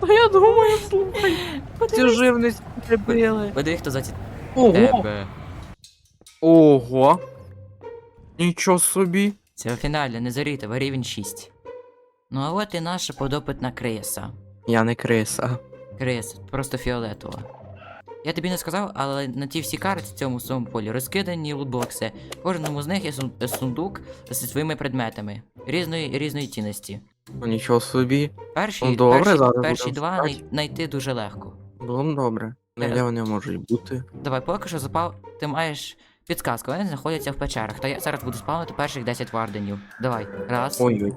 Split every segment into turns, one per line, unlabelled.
Та я думаю, слухай. Цю живність прибили.
Подиви, хто за ці
Ого!
тебе.
Ого! Нічого собі.
Це фінальне, не зоріте, рівень 6. Ну а от і наша подопитна криса.
Я не криса.
Крис, просто фіолетова. Я тобі не сказав, але на ті всі карти в цьому своєму полі розкидані лутбокси. В Кожному з них є сун- сундук зі своїми предметами різної різної цінності.
Ну нічого собі.
Перші,
Ну, добре,
перші,
зараз
перші
будемо
два
шукати.
най- знайти дуже легко.
Було б добре. Ну,
Е.
Де вони можуть бути?
Давай, поки що запав, ти маєш підказку, вони знаходяться в печерах. Та я зараз буду спавнити перших 10 варденів. Давай, раз.
Ой-ой.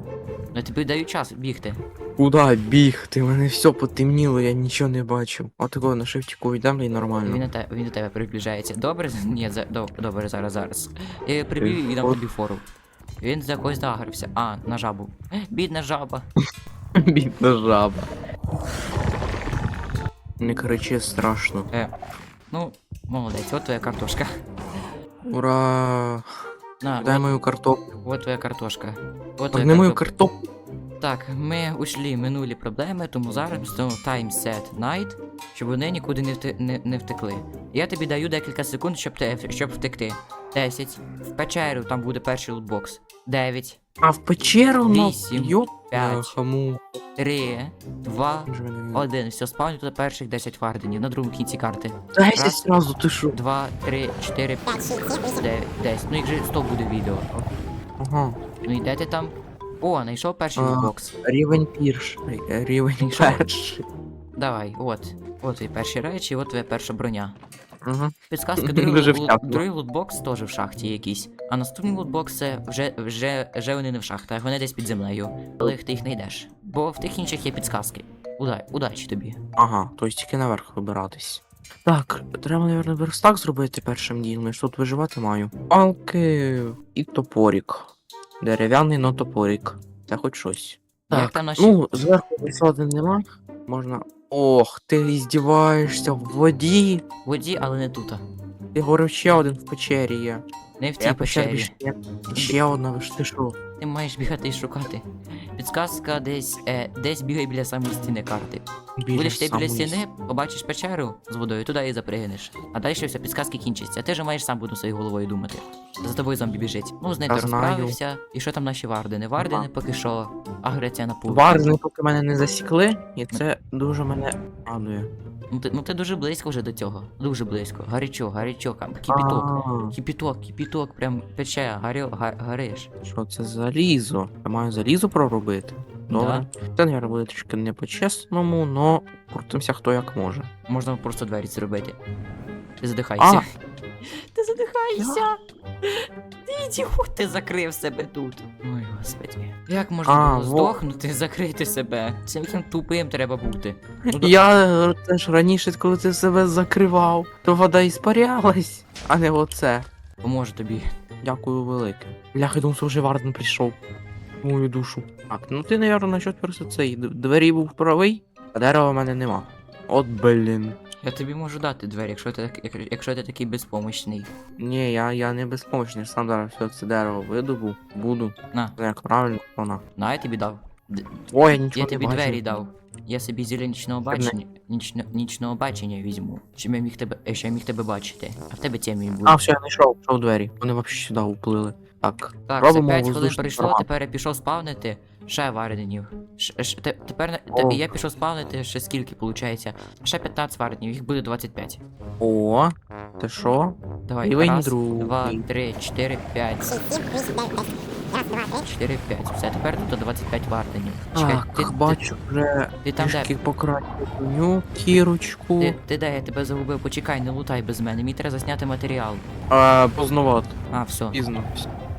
Я тобі даю час бігти.
Куда бігти? Мене все потемніло, я нічого не бачив. От такого на шифтіку йдемо і
Він,
нормально.
на те, він до тебе приближається. Добре? Ні, за, доб, добре, зараз, зараз. Я прибіг і дам тобі фору. Він за когось загрився. А, на жабу. Бідна жаба.
Бідна жаба. Не кричи страшно.
Е, ну, молодець, от твоя картошка.
Ура!
На,
Дай
от,
мою картоплю.
от твоя картошка. От твоя
Погни мою
картоп-
картоплю.
Так, ми ушли минулі проблеми, тому зараз поставимо time set night, щоб вони нікуди не, вте, не, не втекли. Я тобі даю декілька секунд, щоб, те, щоб втекти. 10. В печеру там буде перший лутбокс. 9,
А в печеру на
Вісім,
Йоп,
п'ять.
хаму.
3, 2, 1. Все, спавню туди перших 10 варденів на другому кінці карти.
Дайся
Раз.
сразу, ти що?
2, 3, 4, 5, 9, 10. Ну їх же 100 буде відео.
Ага.
Ну і ти там? О, знайшов перший
А.
лутбокс.
Рівень перший. Рівень
Що?
перший.
Давай, от. От твої перші речі, от твоя перша броня.
Ага.
Підсказка,
Дуже
другий, лут,
втяпно.
другий лутбокс теж в шахті якийсь. А наступний лутбокс це вже, вже, вже вони не в шахтах, вони десь під землею. Але ти їх не йдеш. Бо в тих інших є підсказки. Уда, удачі тобі.
Ага, то есть тільки наверх вибиратись. Так, треба, мабуть, верстак зробити першим ділом, я ж тут виживати маю. Палки і топорік. Дерев'яний, но топорік. Це хоч щось. Так,
там наші-
ну, зверху висоти нема. Можна. Ох, ти здіваєшся в воді.
В воді, але не тут.
Ти говорив ще один в печері є.
Не в цій
Я печері
печері.
є. Ще одна, ви ж ти що?
Ти маєш бігати і шукати. Підсказка десь, е, десь бігай біля самої стіни карти. Біля Будеш ти біля
самої
стіни, побачиш печеру з водою, туди і запригнеш. А далі все, підсказки кінчаться. Ти же маєш сам буду своєю головою думати. За тобою зомбі біжить. Ну, з нею
Я
ти
знаю.
розправився. І що там наші вардени? Вардени
Ага.
поки що агриться на пул.
Варни поки мене не засікли, і це дуже мене радує.
Ну ти, ну ти дуже близько вже до цього. Дуже близько. Гарячо, гарячо, кам- кипіток.
А,
Кипіток, кипіток, прям пече, гарю, га, гариш.
Що це залізо? Я маю залізо проробити. Добре. Це, мабуть, буде трішки не по-чесному, но крутимося хто як може.
Можна просто двері зробити. Ти задихайся.
А.
Ти задихайся. Ти ідіот, ти закрив себе тут. Ой, господи. Як можна
А,
було
во.
здохнути, закрити себе? Цим яким тупим треба бути. Ну, да-
Я е, теж раніше, коли ти себе закривав, то вода іспарялась, а не оце.
Поможе тобі.
Дякую велике. Бляха, я думав, що вже Варден прийшов. Мою душу. Так, ну ти, мабуть, насчет просто цей двері був правий, а дерева в мене нема. От блін.
Я тобі можу дати двері, якщо ти, так- як- якщо ти такий безпомощний.
Ні, я, я не безпомощний, сам зараз все це дерево видобу, буду.
На,
Це як правильно, вона.
на, я тобі дав. Д-
Ой, я нічого
Я
не
тобі
бачу.
двері дав. Я собі зілля нічного бачення, нічно, нічного бачення візьму. Щоб я міг тебе, е, я міг тебе бачити. А в тебе темінь буде.
А, все, я знайшов, пішов двері. Вони взагалі сюди уплили. Так,
Так,
робимо
це 5 хвилин
воздушний
пройшло, тепер я пішов спавнити ще варденів. Ш, ш, те- тепер на-
О.
я пішов спавнити ще скільки виходить? Ще 15 варденів, їх буде 25.
О, ти що?
Давай,
Рівень
раз,
другий.
два, три, чотири, п'ять. Чотири, п'ять. Все, тепер тут 25 варденів. Чекай,
Так,
ти, ти,
бачу вже
ти там де?
трішки броню, кірочку.
Ти, ти де, я тебе загубив, почекай, не лутай без мене, мені треба засняти матеріал.
А, поздновато,
А, все.
пізно.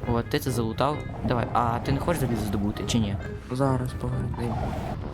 От, ти це залутав. Давай, а ти не хочеш залізо здобути, чи ні?
Зараз поглянемо.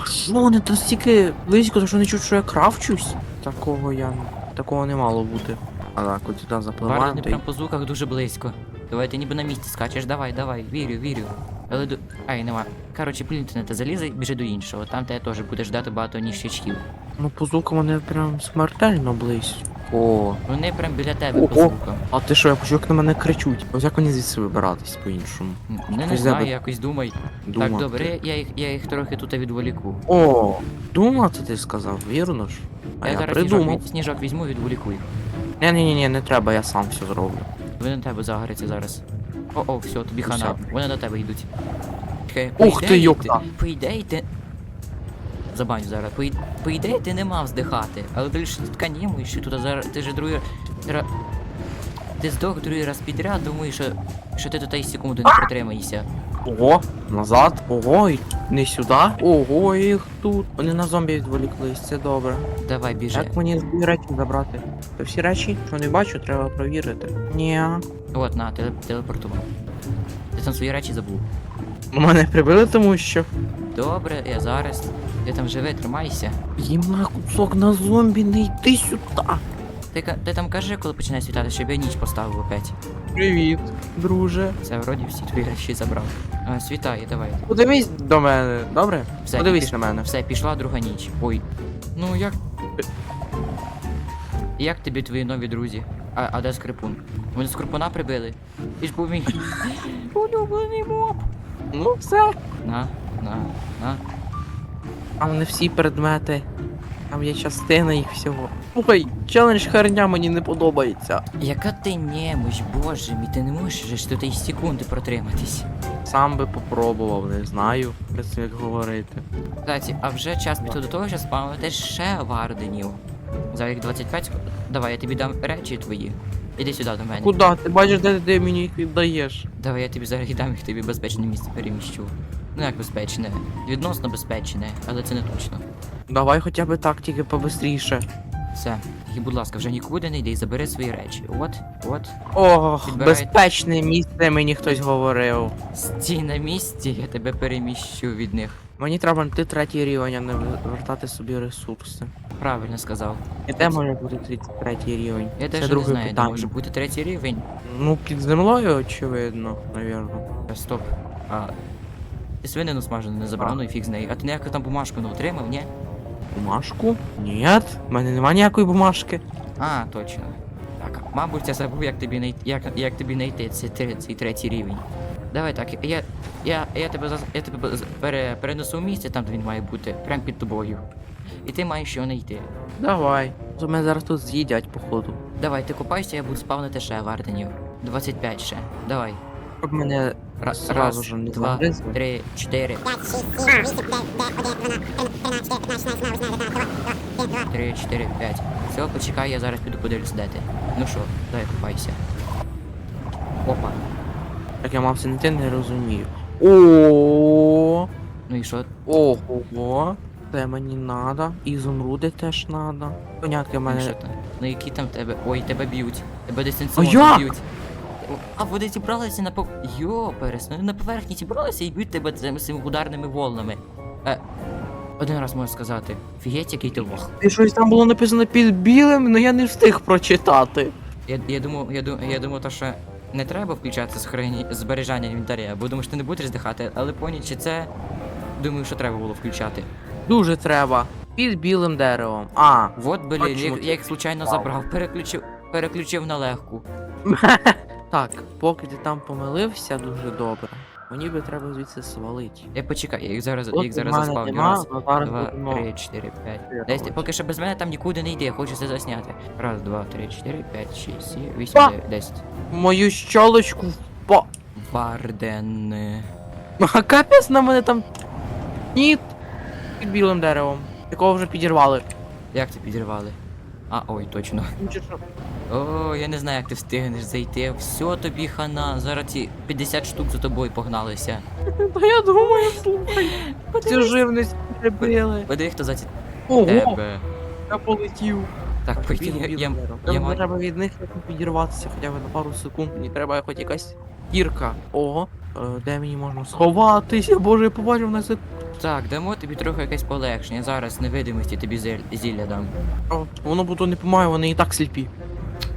Що вони там стільки близько, то що не чуть, що я кравчусь? Такого я. Такого не мало бути. А так, от сюди запливаємо.
Вардени прям по звуках дуже близько. Давай ти ніби на місці скачеш, давай, давай, вірю, вірю. Але до. Ай, нема. Коротше, плінти те залізе і біжи до іншого. Там тебе теж буде ждати багато ніщачків.
Ну, по звукам вони прям смертельно близько. О,
Вони прям біля тебе по звукам.
а ти що, я почув, як на мене кричуть. Ось як мені звідси вибиратись по-іншому?
Не, не знаю, якось думай.
Думати.
Так, добре, я їх, я їх трохи тут відволіку.
О, думати ти сказав, вірно ж? А я,
зараз
придумав.
сніжок, сніжок візьму, відволіку їх.
Ні, ні, ні, ні, не треба, я сам все зроблю.
Вони на тебе загоряться зараз. О, о, все, тобі хана. Вони до тебе йдуть.
Ух ти, йопта.
По ідеї ти. Забань зараз. По, і- по ідеї ти не мав здихати. Але ти ж тканімо, що тут зараз. Ти ж другий. ра- Ти здох другий раз підряд, думаю, що, що ти тут і секунди не протримаєшся.
Ого, назад, ого, і не сюди. Ого, їх тут. Вони на зомбі відволіклись, це добре.
Давай біжи.
Як мені дві речі забрати? Та всі речі, що не бачу, треба провірити. Ні.
От, на, теле, телепортував. Ти там свої речі забув.
Мене прибили, тому що.
Добре, я зараз. Ти там живи, тримайся.
Їм на кусок на зомбі, не йди сюди.
Ти, ка- ти там кажи, коли починає світати, щоб я ніч поставив опять.
Привіт, друже.
Це вроді всі твої речі забрав. А, світає, давай.
Подивись до мене, добре?
Все,
Подивись
піш-
на мене.
Все, пішла друга ніч. Ой. Ну як. Як тобі твої нові друзі? А, а де скрипун? Вони скрипуна прибили? І ж був мій улюблений моб.
Ну все.
На, на, на.
Там не всі предмети. Там є частина їх всього. Слухай, челендж херня мені не подобається.
Яка ти немощ, боже мій, ти не можеш же ж тут і секунди протриматись.
Сам би попробував, не знаю. Про це як говорити.
Кстати, а вже час піти до того, що спавнити ще варденів. За їх 25 Давай, я тобі дам речі твої. Іди сюди до мене.
Куда? Ти бачиш, де ти мені їх віддаєш?
Давай я тобі зараз дам їх тобі безпечне місце переміщу. Ну як безпечне? Відносно безпечне, але це не точно.
Давай хоча б так, тільки побистріше.
Все. І, будь ласка, вже нікуди не йди, забери свої речі. От, от.
Ох,
Підбирай.
безпечне місце мені хтось говорив.
Стій на місці, я тебе переміщу від них.
Mені треба йти третій рівень, а не вертати собі ресурси.
Правильно сказав.
І де може бути третій рівень?
Я теж не
друге
знаю, де
питання.
може бути третій рівень.
Ну, під землею, очевидно, навірно.
Стоп. А. Ти свинину смажену не забрав, ну і фіг з нею. А ти ніяку там бумажку не отримав, ні?
Бумажку? Ні, в мене нема ніякої бумажки.
А, точно. Так, мабуть, я забув, як тобі найти, як, як тобі знайти цей, цей третій рівень. Давай так, я, я, я тебе, зас- я тебе з- пере, перенесу в місце, там де він має бути, прямо під тобою. І ти маєш його знайти.
Давай. То мене зараз тут з'їдять, походу.
Давай, ти купайся, я буду спавнити ще варденів. 25 ще. Давай.
Щоб мене
раз,
же не
два, три, чотири. Три, чотири, п'ять. Все, почекай, я зараз піду подивлюсь, де ти. Ну що, дай купайся. Опа.
як я мав це не ти, не розумію. О,
Ну і що?
ого. Це мені надо. Ізумруди теж надо. Понятки в
Ну,
мене.
Ну які там тебе? Ой, тебе б'ють. Тебе дистанційно б'ють. А вони зібралися на пов... Йо, перес, ну на поверхні зібралися і б'ють тебе цими цими ударними волнами. Е, один раз можу сказати. Фієть, який ти лох.
І щось там було написано під білим, але я не встиг прочитати.
Я, я думав, я думав, я думав, то, що не треба включати сохрані... збережання інвентаря, бо думаю, що ти не будеш здихати, але поняття це. Думаю, що треба було включати.
Дуже треба. Під білим деревом. А.
Вот, блін, я, я їх случайно забрав, переключив, переключив на легку.
Так, поки ти там помилився дуже добре. Мені би треба звідси свалити.
Я почекай, я їх зараз, я їх зараз заспавню. Раз, два, три, чотири, п'ять. Ти поки що без мене там нікуди не йди, я хочу це засняти. Раз, два, три, чотири, п'ять, шість, сім, вісім, дев'ять, десять.
Мою щолочку впа.
Варден.
А капець на мене там. Ні. Під білим деревом. Якого вже підірвали.
Як це підірвали? А, ой, точно. О, я не знаю, як ти встигнеш зайти. Все тобі хана. Зараз ці 50 штук за тобою погналися.
Та я думаю, слухай. Цю живність прибили.
Подиви, хто за ці
Ого,
тебе.
я полетів.
Так, по
Білим,
ідеї, я, я,
деревом.
я
треба від них підірватися хоча б на пару секунд. Мені треба хоч якась кірка. Ого. Е, Де мені можна сховатися? Боже, я побачив на це.
Так, дамо тобі трохи якесь полегшення. Зараз невидимості тобі зель- зілля дам.
О, воно буде не помагає, вони і так сліпі.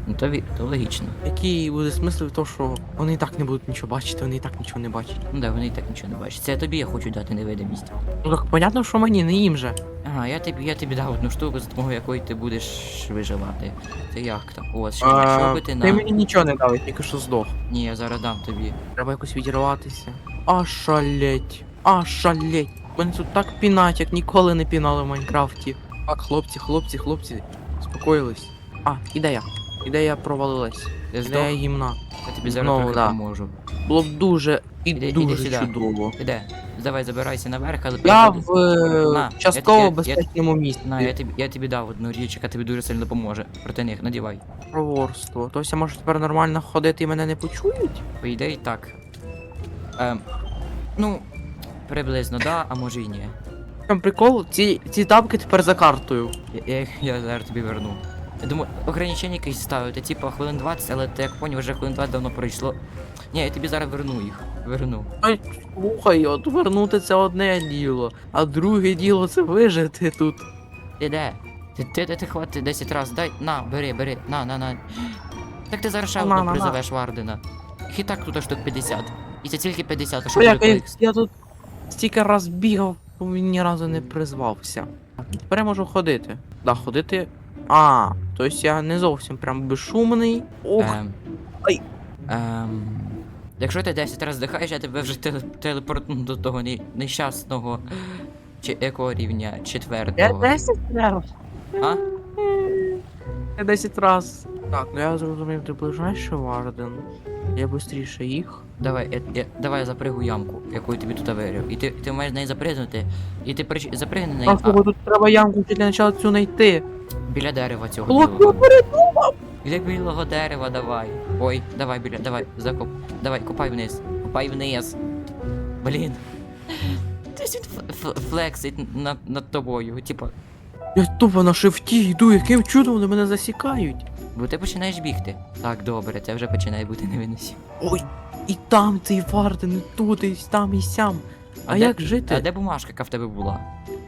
Ну то, ві- то логічно.
Який буде смисл в тому, що вони і так не будуть нічого бачити, вони і так нічого не бачать.
Ну да, вони і так нічого не бачать. Це тобі я хочу дати невидимість.
Ну так понятно, що мені, не їм же.
Ага, я тобі, я тобі дав одну штуку, за допомогою якої ти будеш виживати. Ти як там? От, що, що би ти
ти
на.
мені нічого не дав, я тільки що здох.
Ні, я зараз дам тобі.
Треба якось відірватися. А шалеть. А шалеть. Мене тут так пінать, як ніколи не пінали в Майнкрафті. Так, хлопці, хлопці, хлопці, спокоїлись. А, ідея. Ідея провалилась.
Здох?
Ідея гімна.
Я тобі зараз
Знову,
трохи
да.
поможу.
Було б дуже і
Іди- іди
дуже
сюди.
чудово.
Іде, давай забирайся наверх, але
Я в е,
На,
частково
я- я-
безпечному місці.
На, я тобі, я тобі дав одну річ, яка тобі дуже сильно допоможе. Проти них, надівай.
Проворство. Тобто я можу тепер нормально ходити і мене не почують?
По ідеї так. Ем, ну, приблизно, да, а може і ні.
Там прикол, ці, ці тапки тепер за картою.
Я, я, я зараз тобі верну. Я думаю, ограничення якісь ставити, типа хвилин 20, але ти як поняв, вже хвилин 20 давно пройшло. Ні, я тобі зараз верну їх. Верну.
Ай, слухай, от вернути це одне діло, а друге діло це вижити тут.
Ти де? Ти, ти, ти, ти хвати 10 раз, дай, на, бери, бери, на, на, на. Так ти зараз ще
На,
одну
на, на.
призовеш Вардена. Їх і так тут штук 50. І це тільки 50, а що
Що
буде
я, я, я тут стільки раз бігав, бо він ні разу не призвався. Тепер я можу ходити. Да, ходити. А, тобто я не зовсім прям безшумний. Ох,
Ем,
Ай.
Ем, якщо ти 10 разів здихаєш, я тебе вже теле- телепортну до того не- нещасного чи якого рівня
я
четвертого.
10 раз.
А?
Я 10 раз. Так, ну я зрозумів, ти ближайший Варден. Я швидше їх.
Давай, я, я, давай я запригу ямку, яку я тобі тут вирив. І ти, ти маєш на неї запригнути, і ти прич... запригни на неї,
А слухай, тут треба ямку для початку цю знайти.
біля дерева цього
Хлопці,
білого.
вперед!
Біля білого дерева давай. Ой, давай, біля, давай, закоп. Давай, копай вниз. Копай вниз. Блін. Десь він ф- ф- флексить над, над тобою. Типа,
Я тупо на шифті йду, яким чудом вони мене засікають.
бо ти починаєш бігти. Так, добре, це вже починає бути невиносі.
Ой, і там цей Варден, і тут, і там, і сям. А,
де-
як жити?
А де бумажка, яка в тебе була?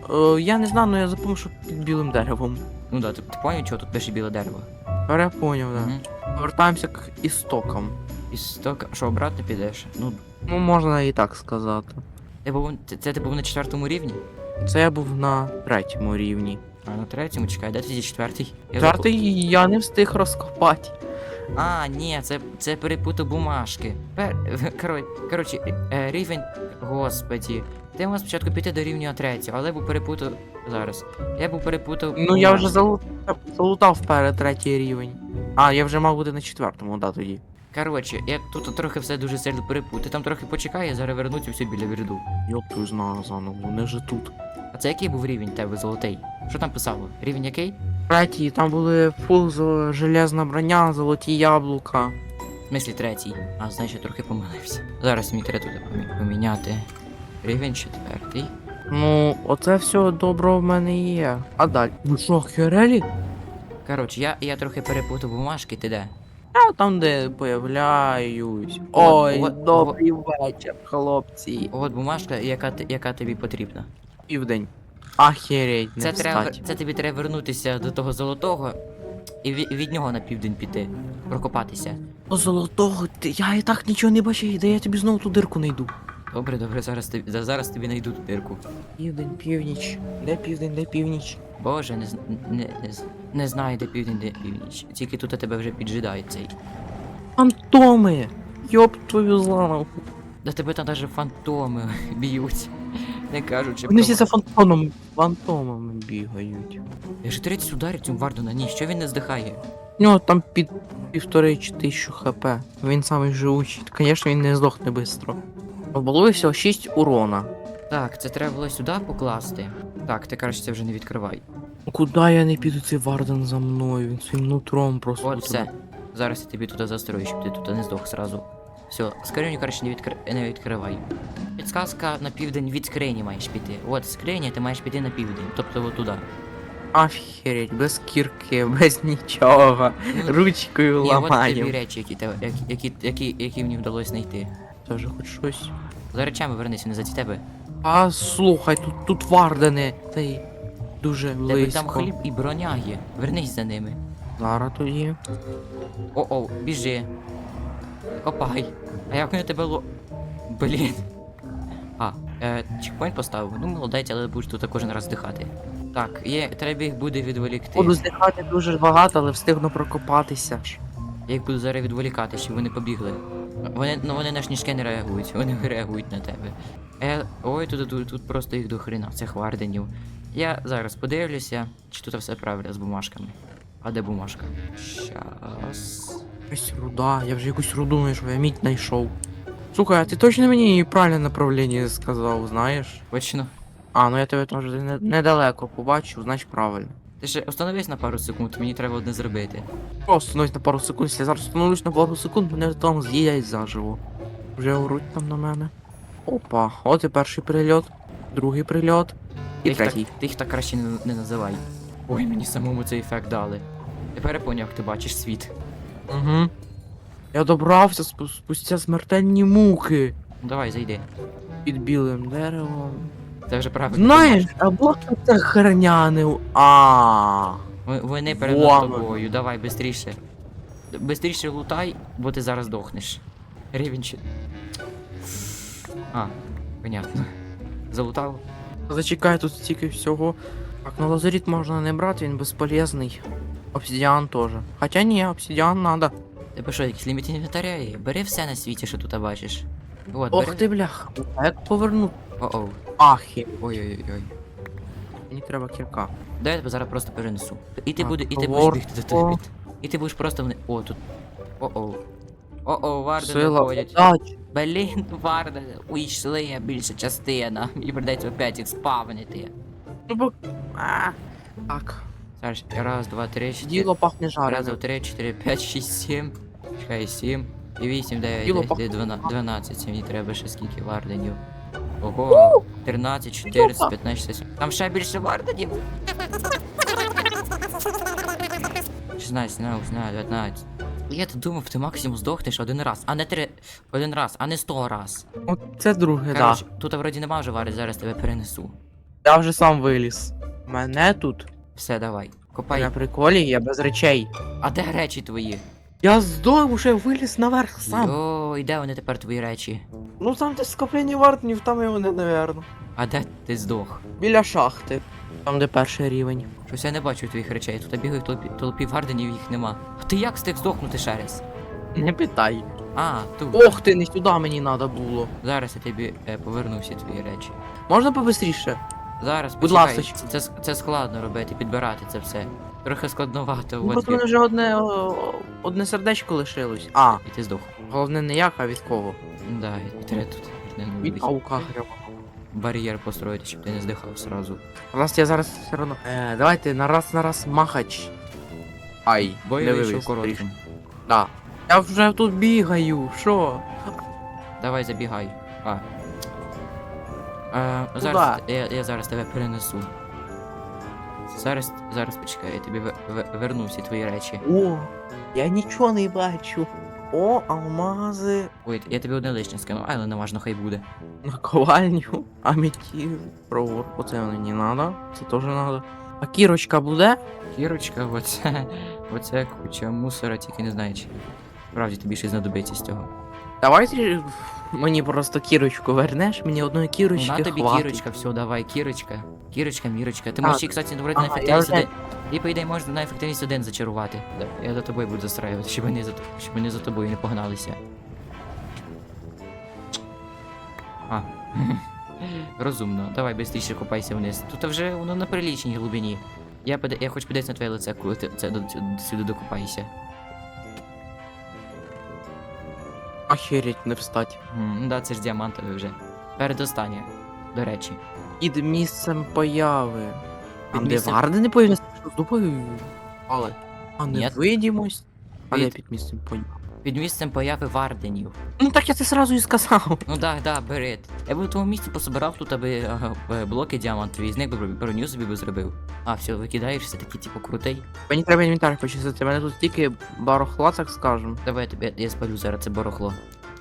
Е, я не знаю, але я запомнив, що під білим деревом.
Ну да, ти, ти поняв, чого тут пише біле дерево?
Перепоняв, да.
Угу.
Повертаємося к істокам.
І стока. Що, обратно підеш? Ну,
Ну, можна і так сказати.
ти був, це, це ти був на четвертому рівні?
Це я був на третьому рівні.
А на третьому чекай, де тоді четвертий? Я
Четвертий я не встиг розкопати.
А, ні, це, це перепутав бумажки. Пер... Коротше, коротше, е, рівень. Господі. Ти мав спочатку піти до рівня третього, але я був перепутав зараз. Я був перепутав.
Ну я вже залутав, залутав перед третій рівень. А, я вже мав бути на четвертому, да, тоді.
Коротше, я тут трохи все дуже сильно перепутав. Ти там трохи почекай, я зараз вернусь і все біля вірду.
Йоп твою знаю заново, вони вже тут.
А це який був рівень тебе золотий? Що там писало? Рівень який?
Третій, там були фул зо- железна броня, золоті яблука.
В смислі третій. А, значить, я трохи помилився. Зараз мені треба туди помі- поміняти. Рівень четвертий.
Ну, оце все добро в мене є. А далі. Ви що, херелі?
Коротше, я, я трохи перепутав бумажки, ти де?
Я там, де появляюсь. Ой,
от,
добрий вечір, хлопці.
От бумажка, яка, ти- яка тобі потрібна.
Південь. Ахереть, не
Це, треба,
встать.
це тобі треба вернутися до того золотого і від, від нього на південь піти. Прокопатися.
О, золотого, ти, я і так нічого не бачив, де я тобі знову ту дирку знайду.
Добре, добре, зараз тобі, за- зараз тобі найду ту дирку.
Південь, північ. Де південь, де північ?
Боже, не, не, не, з- не знаю, де південь, де північ. Тільки тут тебе вже піджидає цей.
Фантоми! Йоп твою зламав.
Да тебе там навіть фантоми б'ють. Не кажучи
Вони всі за фантомом, фантомами бігають.
Я ж 30 ударів цьому варду на ні, що він не здихає?
У нього там під півтори чи тисячу хп. Він самий живучий. Звісно, він не здохне швидко. Було всього 6 урона.
Так, це треба було сюди покласти. Так, ти кажеш, це вже не відкривай.
Куди я не піду цей Варден за мною? Він своїм нутром просто.
От все. Зараз я тобі туди застрою, щоб ти тут не здох зразу. Все, скриню, коротше, не, відкри... не відкривай. Підсказка на південь від скрині маєш піти. От скриня, ти маєш піти на південь, тобто от туди.
Афігеть, без кірки, без нічого.
Ну,
Ручкою
Ні, от тобі
ламаємо.
речі, які, тебе, які, які, які, які мені вдалося знайти.
Вже хоч щось.
За речами вернися, не за тебе.
А слухай, тут, тут Вардени. Та й дуже
Тебе
близько.
там хліб і броня є. Вернись за ними.
Зараз тоді.
О-о, біжи. Копай. А як вони тебе ло. Блін. А, е, чекпоінт поставив. Ну, молодець, але будеш тут кожен раз дихати. Так, є, треба їх буде відволікти.
Буду здихати дуже багато, але встигну прокопатися.
Я їх буду зараз відволікати, щоб вони побігли. Вони, ну вони на шнішки не реагують, вони реагують на тебе. Е, ой, тут, тут, тут просто їх до хрена, цих варденів. Я зараз подивлюся, чи тут все правильно з бумажками. А де бумажка? Щас.
Якась руда, я вже якусь руду знайшов, я мідь знайшов. Слухай, а ти точно мені правильне направлення сказав, знаєш?
Точно.
А, ну я тебе теж не- недалеко побачив, значить правильно.
Ти ще остановись на пару секунд, мені треба одне зробити.
Просто становись на пару секунд, якщо я зараз становлюсь на пару секунд, мене там з'їдять заживо. Вже оруть там на мене. Опа, от і перший прильот, другий прильот.
Ти
І
їх, так,
третій.
ти їх так краще не, не називай. Ой, мені самому цей ефект дали. Тепер я поняв, як ти бачиш світ.
Угу. Я добрався спу- спустя смертельні муки
давай, зайди.
під білим деревом.
Це вже правильно.
Знаєш, або це херня не. А.
Вони перед тобою, давай, бистріше. Бистріше лутай, бо ти зараз дохнеш. Рівень чи. А, понятно. Залутав?
Зачекай, тут стільки всього. Так, ну лазерит можна не брати, він безполезний. Обсидіан теж. Хоча ні, обсидіан надо.
Тебе що, якийсь ліміт інвентаря є? Бери все на світі, що тут бачиш. От,
Ох
бери.
ти бляха. А як повернути?
О-оу.
Ахі.
Ой-ой-ой.
Мені треба кірка.
Дай я тебе зараз просто перенесу. І ти буде, і ти будеш бігти до тебе. І ти будеш просто вни. О, тут. О-оу. О-оу, варди
Сила
доходять.
подачі.
Блін, варди, уйшли більша частина. І придеться опять їх спавнити.
Ну бо. А. Так.
Раз, два, три, чотири.
Діло пахне
Раз, два, три, чотири, п'ять, шість, сім. Чекай, сім. І вісім, дев'ять,
Діло
десять, двана- дванадцять. Мені треба ще скільки варденів. Ого, 13, 14, 15, 16. Там ще більше варденів. 16, 17, 19. Я то думав, ти максимум здохнеш один раз, а не три. Один раз, а не сто раз.
От це друге, да.
Короче, тут вроді нема вже варить, зараз тебе перенесу.
Я вже сам виліз. Мене тут.
Все, давай. Копай.
На приколі я без речей.
А де речі твої?
Я здох, уже виліз наверх сам.
О, і де вони тепер твої речі?
Ну там де скоплення вартнів, там і вони, напевно.
А де ти здох?
Біля шахти. Там, де перший рівень.
Щось я не бачу твоїх речей, тут бігаю в толпі, толпі варденів, їх нема. А ти як встиг здохнути ще раз?
Не питай.
А, тут.
Ох ти, не сюди мені треба було.
Зараз я тобі е, поверну всі твої речі.
Можна побистріше?
Зараз,
Будь
почекай,
ласочка.
Це, це, складно робити, підбирати це все. Трохи складновато,
Ну,
от
просто мене вже одне, о, одне сердечко лишилось. А,
і ти здох.
головне не як, а від кого?
Да, і треба тут не
Від паука гряба.
бар'єр построїти, щоб ти не здихав сразу.
Раз я зараз все одно. Е, давайте на раз на раз махач. Ай,
Бой
не
вийшов
вивіз.
коротким.
трішки. Да. Я вже тут бігаю, що?
Давай забігай. А. Е, зараз я, я зараз тебе перенесу. Зараз, зараз почекай, я тобі ве- ве- верну всі твої речі.
О, я нічого не бачу. О, алмази.
Ой, я тобі одне лишнє скину, але не важно, хай буде.
Наковальню, аметів, провор. Оце мені не надо, це теж надо. А кірочка буде?
Кірочка, оце, оце куча мусора, тільки не знаю, чи справді тобі щось знадобиться з цього.
Давай ти мені просто кірочку вернеш, мені одної кірочки
На тобі
хватить.
кірочка, все, давай, кірочка. Кірочка, мірочка. Ти можеш, їх, кстати, вроді на
Ага, я
ефективність
вже-
один. І по ідеї можна на ефективність один зачарувати. Да, Я за тобою буду застраювати, щоб вони за, щоб вони за тобою не погналися. А. Розумно. Давай швидше копайся вниз. Тут вже воно на прилічній глибині. Я, поди- я хоч подивитися на твоє лице, коли ти це до, сюди докопаєшся.
Охереть, не встать.
М, Ну да, це ж діамантове вже. Передостаннє, до речі.
Під місцем появи.
Під
А де
місцем-
варди не появляться? Що з дупою. Але. А
Ні.
невидимость? А Під-
Під-
під місцем появи?
Під місцем появи варденів.
Ну так я це сразу і сказав.
Ну да, да, бери. Я би в тому місці пособирав тут, аби ага, е, блоки діамантові, з них би броню собі би зробив. А, все, викидаєшся, такий типу крутий.
Мені треба інвентар почистити, мене тут тільки барахла, так скажем.
Давай я тобі я спалю зараз це барахло.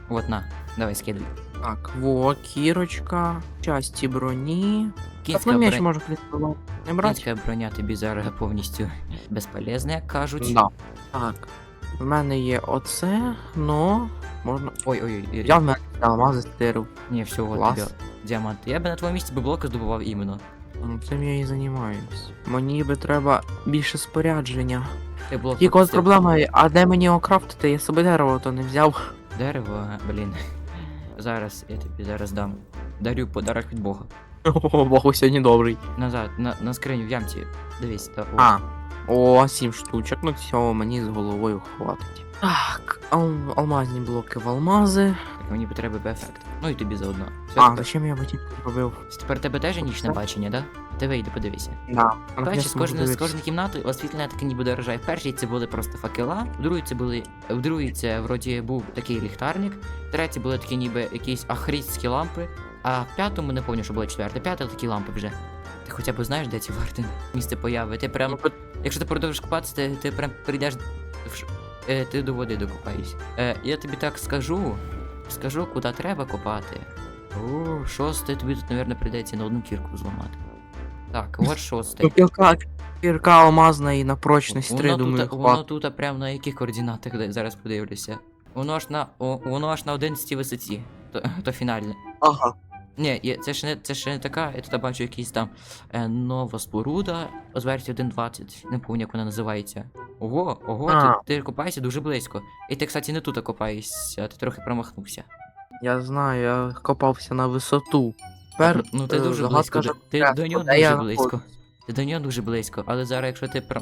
От на, давай скидуй.
Так, во, кірочка, часті броні. Так
Кінська,
на меч можу працювати. Не брати?
Кінська броня тобі зараз повністю безполезна, як кажуть.
Да. Так. В мене є оце, но можна.
Ой-ой, ой.
Я в мене алмази стирив.
Ні, всього
Клас.
тобі діамант. Я би на твоєму місці би блоки здобував іменно.
Ну, Цим я і займаюсь. Мені би треба більше спорядження.
Ти блок
Тільки от
пропустив.
проблема, а де мені його крафтити? Я собі дерево то не взяв.
Дерево, блін. Зараз, я тобі зараз дам. Дарю подарок від Бога.
О, Бог сьогодні добрий.
Назад, на, на скриню в ямці. Дивись, та, о.
А. О, сім штучок, ну цього мені з головою хватить. Так, ал- алмазні блоки в алмази.
Так мені потреби би ефект. Ну і тобі заодно. Все,
А,
тепер,
зачем я ботинку робив?
тепер тебе теж нічне бачення, да? Ти вийди, подивися.
Да.
Бачиш, з кожної, з кожної кімнати освітлення таке ніби дорожає. В першій це були просто факела, в другій це були. В другій це вроді був такий ліхтарник, в третій були такі ніби якісь ахрістські лампи, а в п'ятому не пам'ятаю, що було четверте, п'яте такі лампи вже. Ти хоча б знаєш, де ці варти місце появи. Ти прям. Якщо ти продовжиш купатися, ти, ти прям прийдеш в ш- е, ти до води докопаєшся. Е, я тобі так скажу. Скажу, куди треба копати. О, шосте тобі тут, мабуть, прийдеться на одну кірку зламати. Так, от шосте.
Кірка, кірка алмазна і на прочність 3,
Воно
думаю,
тут, воно тут прямо на яких координатах де- зараз подивлюся. Воно аж на. О, воно аж на 11 висоті. То, то фінальне.
Ага.
Ні, це ще не це ще не така. Я тут бачу якийсь там е, нова споруда з версії 1.20. Не пам'ятаю, як вона називається. Ого, ого, ти, ти копаєшся дуже близько. І ти, кстати, не тут копаєшся, ти трохи промахнувся.
Я знаю, я копався на висоту. Тепер,
Ну ти
е,
дуже
загадка
близько. Ти, ти до нього дуже близько. Ти до нього дуже близько, але зараз, якщо ти про.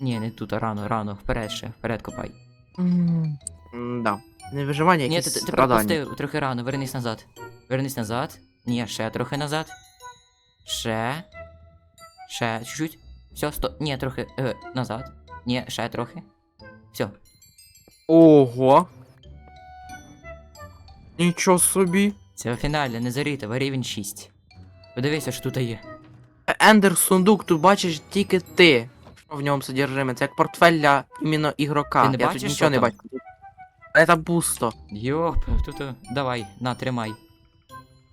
Ні, не тут, а рано, рано, вперед ще, вперед копай.
М, Да. Не виживання,
Ні,
якісь
ти, ти, ти
страдання.
пропустив трохи рано, вернись назад. Вернись назад. Ні, ще трохи назад. Ще. Ще чуть-чуть. Все, сто. Ні, трохи. Е, назад. Ні, ще трохи. Все.
Ого. Нічого собі.
Це фінальне, не заріте, рівень 6. Подивися, що тут є.
Ендер сундук, тут бачиш тільки ти. Що в ньому содержиме? Це як портфель для іменно ігрока.
Ти не
я
бачиш,
тут
що
нічого не
там?
бачу. Там пусто.
Йоп, тут. е, Давай, на, тримай.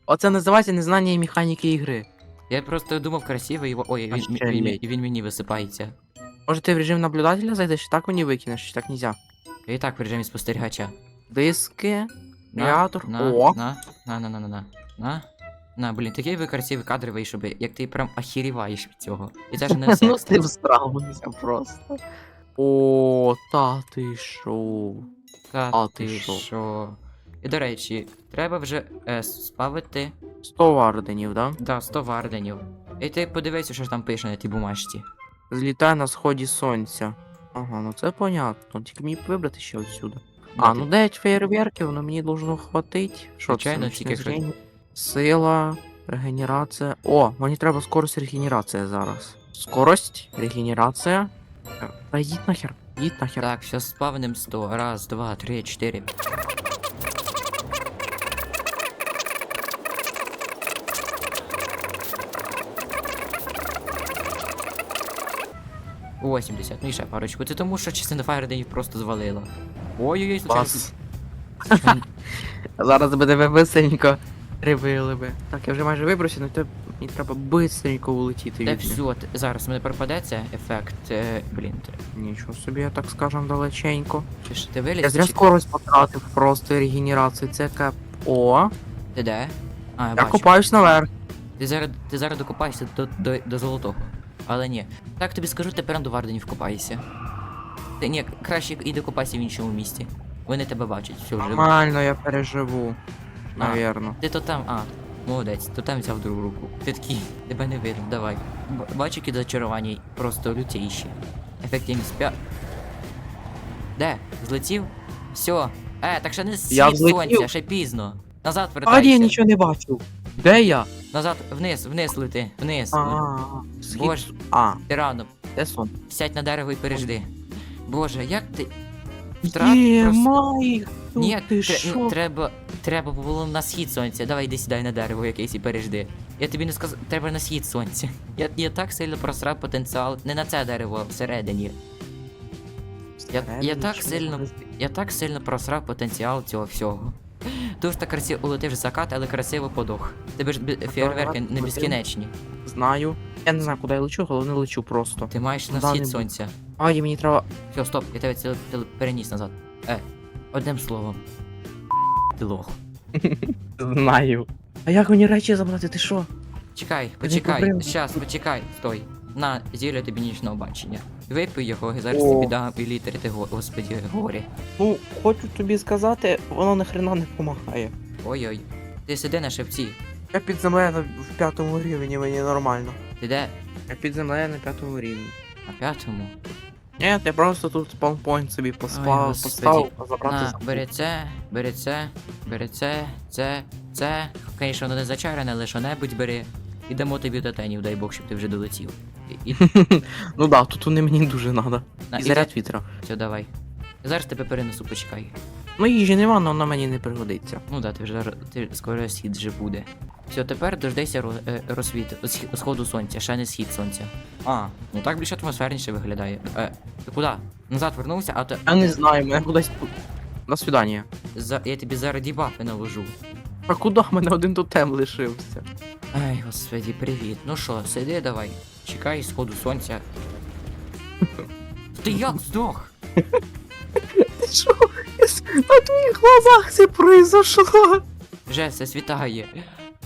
Оце називається незнання механіки ігри.
Я просто думав красивий, його. Ой, він, він,
ні.
він, він мені висипається.
Може ти в режим наблюдателя зайдеш, і так мені викинеш, чи так нельзя.
Я і так в режимі спостерігача.
Диски.
На, на,
О.
на, на, на, на, на, на, на. На, блін, такий би красивий кадр вийшов би, як ти прям ахіріваєш від цього. І це ж не все.
Ну, з тим справився просто. О, та ти шо.
Та ти
ти шо?
І до речі, треба вже е, спавити
100 варденів, да?
да, 100 варденів. І ти подивися, що ж там пише на тій бумажці.
Злітає на сході сонця. Ага, ну це понятно. Тільки мені вибрати ще отсюда. А, ну 9 фейерверків, ну мені должно хватить. Що
Звичайно,
це?
тільки що-
Сила, регенерація. О, мені треба скорость регенерація зараз. Скорость, регенерація. Та їдь нахер, їдь нахер.
Так, все спавним 100. Раз, два, три, чотири. Восімдесят, ну і ще парочку. Це тому, що частина фаєрденів просто звалила. Ой-ой-ой, случайно.
Зараз буде веселенько рибили би. Так, я вже майже вибрався, але мені треба бистренько улетіти
Та
від
все, т- зараз мене пропадеться ефект. Е, блін, ти-
Нічого собі, я так скажем, далеченько.
чи ж ти виліз?
Я зря
чи-
скорость потратив просто і регенерацію. Це кап. О,
Ти де? А, я
я
бачу.
купаюсь наверх.
Ти зараз, ти зараз докопаєшся до, до, до золотого. Але ні. Так тобі скажу, ти прям до Варденів копаєшся. Ти ні, краще іди копайся в іншому місті. Вони тебе бачать, все вже.
Нормально, я переживу.
А.
Навірно.
Ти то там, а, молодець, то там взяв другу руку. Ти такий, тебе не видно, давай. Б- Бачу, які зачарування просто лютіші. Ефективність п'я. Де? Злетів? Все. Е, так ще не
взлетів.
сонця, ще пізно. Назад
А,
вертайся.
я нічого не бачу. Де я?
Назад, вниз, вниз лети, вниз.
А.
Боже,
А,
ти рано.
де сон?
Сядь на дерево і пережди. Боже, як ти.
Є,
просто-
май,
Ні,
ти
тре-
що?
треба. Треба було на схід сонця. Давай йди сідай на дерево якесь і пережди. Я тобі не сказав, треба на схід сонця. Я, я так сильно просрав потенціал. Не на це дерево, а всередині. Я, я так сильно. Я так сильно просрав потенціал цього всього. Дуже так красиво улетив закат, але красиво подох. Тебе ж бі- фейерверки не безкінечні.
Знаю. Я не знаю, куди я лечу, головне лечу просто.
Ти маєш на
Да,
схід
не
сонця.
Ай, мені треба.
Все, стоп, я тебе це теле- переніс назад. Е, одним словом. Ти лох.
Знаю. А як мені речі забрати? Ти що?
Чекай, почекай,
проблема.
щас, почекай, стой. На, зілля тобі нічного бачення. Випий його, і зараз
О.
тобі дам і літери ти го- господі горі.
Ну, хочу тобі сказати, воно нахрена не допомагає.
Ой-ой. Ти сиди на шепці.
Я під землею на в п'ятому рівні, мені нормально.
Ти де?
Я під землею на п'ятому рівні.
На п'ятому.
Ні, я просто тут спаунпойнт собі
Ой,
поспав,
господи.
поставив, а забрати
На,
забув.
бери це, бери це, бери це, це, це. Звісно, воно не зачарене, але що-небудь бери. І дамо тобі тотенів, дай Бог, щоб ти вже долетів. І, і,
Ну да, тут вони мені дуже
на,
І заряд вітра.
Все, давай. Зараз тебе перенесу, почекай.
Ну їжі нема, але вона мені не пригодиться.
Ну да, ти вже зараз- ти скоро схід вже буде. Все, тепер дождайся ро, е, розсвіту, сходу сонця, ще не схід сонця. А, ну так більш атмосферніше виглядає. Е, ти куди? Назад вернувся, а то
Я не знаю, мене кудись. До свидання.
за, я тобі зараз дібафи наложу.
А куди мене один тотем лишився?
Ай, господи, привіт. Ну що, сиди давай. Чекай сходу сонця. Ти як здох?
Ти що? На твоїх глазах це произошло.
Вже все світає.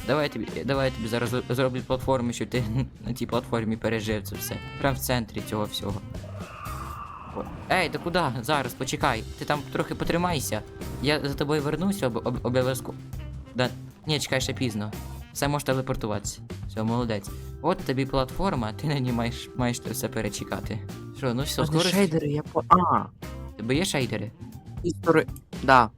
Давай я тобі, давай я тобі зараз зро- зроблю платформу, щоб ти на тій платформі пережив це все. Прям в центрі цього всього. Ей, та куди? Зараз, почекай. Ти там трохи потримайся. Я за тобою вернуся об, об, обов'язково. Да. Ні, чекай ще пізно. Все можеш телепортуватися. Все, молодець. От тобі платформа, ти на ній маєш, маєш це все перечекати. Що, ну все, скоро.
шейдери, я по. А,
Тебе є шейдери?
істори. Да.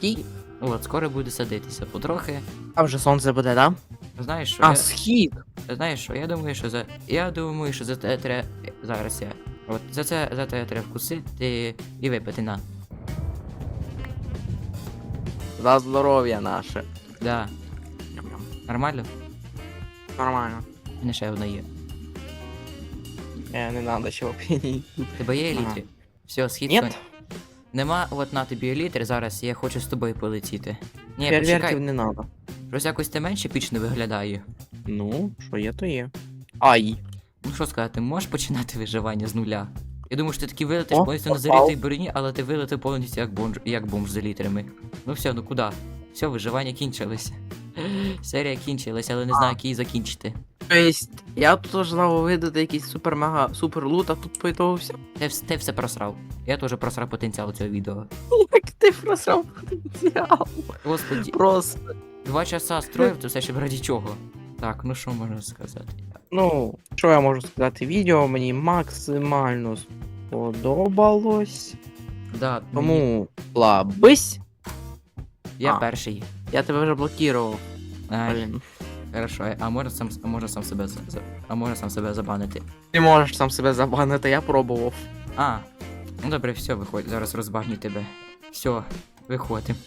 І.
От, скоро буде садитися потрохи.
А вже сонце буде, да?
Знаєш що?
А,
я...
схід.
Знаєш що, я думаю, що за. Я думаю, що за те треба. Зараз я. От за це за те треба вкусити і випити на.
За здоров'я наше.
Да. Нормально?
Нормально.
У мене ще одна є.
Е, не надо опіній.
Тебе є
Ага.
елітри? Все, схід.
Ні?
сон- Нема, от на тобі елітри, зараз я хочу з тобою полетіти. Ні,
Фейерверків
почекай,
не надо.
щось якось ти менше пічно виглядає.
Ну, що є, то є. Ай.
Ну що сказати, можеш починати виживання з нуля? Я думаю, що ти такий вилетиш
О,
повністю на
попав.
залітій броні, але ти вилетив повністю як бомж, як бомж з елітрами. Ну все, ну куди? Все, виживання кінчилось. Серія кінчилась, але не знаю, як її закінчити.
Тобто, я тут ожидав видати якийсь супер мега супер лут, а тут по ітогу все.
Ти, вс- ти все просрав. Я теж просрав потенціал цього відео.
Як ти просрав потенціал?
Господі,
Просто.
два часа строїв, то все ще раді чого. Так, ну що можна сказати?
Ну, що я можу сказати? Відео мені максимально сподобалось.
Да, мені-
Тому лабись.
я
а.
перший.
Я тебе вже блокував. Блін.
хорошо, а можна сам, а сам себе за- а можна сам себе забанити.
Ти можеш сам себе забанити, я пробував.
А, ну добре, все, виходь, зараз розбагню тебе. Все, виходимо.